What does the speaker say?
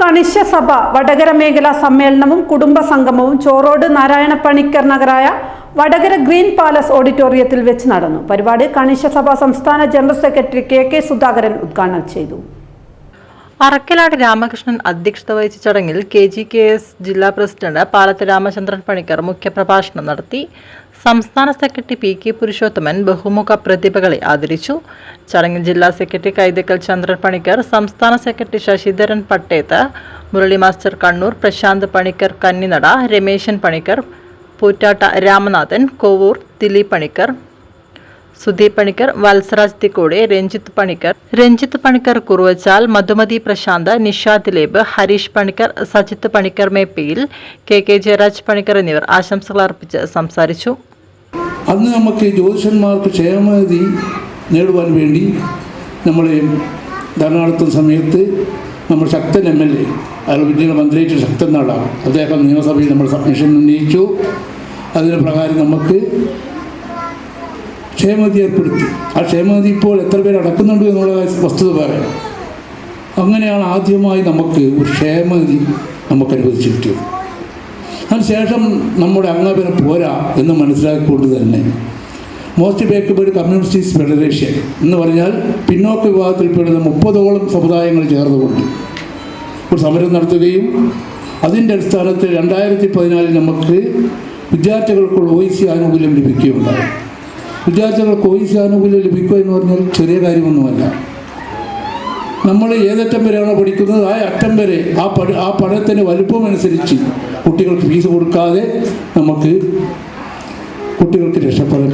കണിശ സഭ വടകര മേഖലാ സമ്മേളനവും കുടുംബ സംഗമവും ചോറോട് നാരായണ പണിക്കർ നഗരായ വടകര ഗ്രീൻ പാലസ് ഓഡിറ്റോറിയത്തിൽ വെച്ച് നടന്നു. പരിപാടി കണിശ സഭ സംസ്ഥാന general secretary K K Sudhakaran ഉദ്ഘാടനം ചെയ്തു. അറക്കലാട് രാമകൃഷ്ണൻ അധ്യക്ഷത വഹിച്ച ചടങ്ങിൽ കെ ജി കെ എസ് ജില്ലാ പ്രസിഡന്റ് പാലത്ത് രാമചന്ദ്രൻ പണിക്കർ മുഖ്യപ്രഭാഷണം നടത്തി. സംസ്ഥാന സെക്രട്ടറി പി കെ പുരുഷോത്തമൻ ബഹുമുഖ പ്രതിഭകളെ ആദരിച്ചു. ചടങ്ങിൽ ജില്ലാ സെക്രട്ടറി കൈതക്കൽ ചന്ദ്രൻ പണിക്കർ സംസ്ഥാന secretary Sasidharan Pattath Murali master Kannur Prasanth Panicker Kanninada Rameshan Panicker Poottatta Ramanathan Kovoor Dileep Panicker Sudheep Panicker Valsaraj Thikkode Ranjith Panicker. Ranjith Panicker Kuruvachal Madhumathi Prasanth Nisha Dileep Harish Panicker Sajith Panicker Meppayil K K Jayaraj Panicker എന്നിവർ ആശംസകൾ അർപ്പിച്ച് സംസാരിച്ചു. അന്ന് നമുക്ക് ജ്യോതിഷന്മാർക്ക് ക്ഷേമനിധി നേടുവാൻ വേണ്ടി നമ്മളെ ധർണ നടത്തുന്ന സമയത്ത് നമ്മൾ ശക്തൻ എം എൽ എ അയാൾ പിന്നീട് മന്ത്രിയായിട്ട് ശക്തൻ നാടാണ്. അദ്ദേഹം നിയമസഭയിൽ നമ്മൾ സബ്മിഷൻ ഉന്നയിച്ചു. അതിന് പ്രകാരം നമുക്ക് ക്ഷേമനിധി ഏർപ്പെടുത്തി. ആ ക്ഷേമനിധി ഇപ്പോൾ എത്ര പേര് അടക്കുന്നുണ്ട് എന്നുള്ള വസ്തുത പറയാം. അങ്ങനെയാണ് ആദ്യമായി നമുക്ക് ഒരു ക്ഷേമനിധി നമുക്ക് അനുവദിച്ചു കിട്ടിയത്. അതിനുശേഷം നമ്മുടെ അംഗബലം പോരാ എന്ന് മനസ്സിലാക്കിക്കൊണ്ട് തന്നെ മോസ്റ്റ് ബേക്കബിൾ കമ്മ്യൂണിസ്റ്റീസ് ഫെഡറേഷൻ എന്ന് പറഞ്ഞാൽ പിന്നോക്ക വിഭാഗത്തിൽപ്പെടുന്ന മുപ്പതോളം സമുദായങ്ങൾ ചേർന്നുകൊണ്ട് ഒരു സമരം നടത്തുകയും അതിന്റെ അടിസ്ഥാനത്തിൽ രണ്ടായിരത്തി പതിനാലിൽ നമുക്ക് വിദ്യാർത്ഥികൾക്കുള്ള ഒ സി ആനുകൂല്യം ലഭിക്കുകയുണ്ടായി. വിദ്യാർത്ഥികൾക്ക് കോഴ്സ് ആനുകൂല്യം ലഭിക്കുക എന്ന് പറഞ്ഞാൽ ചെറിയ കാര്യമൊന്നുമല്ല. നമ്മൾ ഏതറ്റം വരെയാണോ പഠിക്കുന്നത് ആ അറ്റം വരെ ആ പഠ ആ പഠനത്തിന്റെ വലുപ്പമനുസരിച്ച് കുട്ടികൾക്ക് ഫീസ് കൊടുക്കാതെ നമുക്ക് കുട്ടികൾക്ക് രക്ഷപ്പെടാൻ